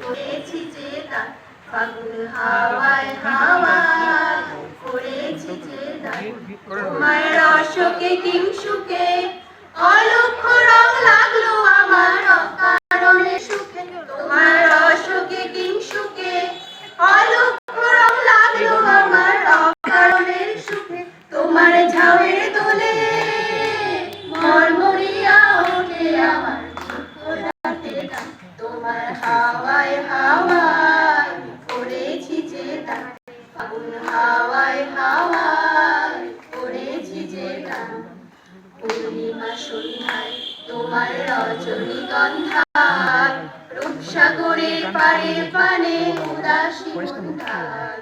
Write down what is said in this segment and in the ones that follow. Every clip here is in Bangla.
করেছি দান ফাগুন হাওয়ায় হাওয়ায় করেছি দান তোমার রসকে কিংসুকে তোমার পূর্ণিমা সন্ধ্যায় তোমার রজনীগন্ধায় রূপসাগরের পারে পানে উদাসী মন্দার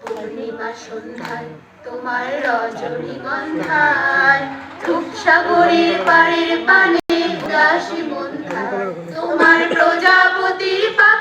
পূর্ণিমা সন্ধ্যায় তোমার রজনীগন্ধায় রূপসাগরের পাড়ের পানে উদাসী মন্দার তোমার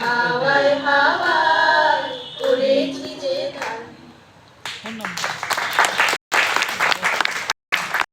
হাওয়ায় হাওয়ায় উড়েছি যে গান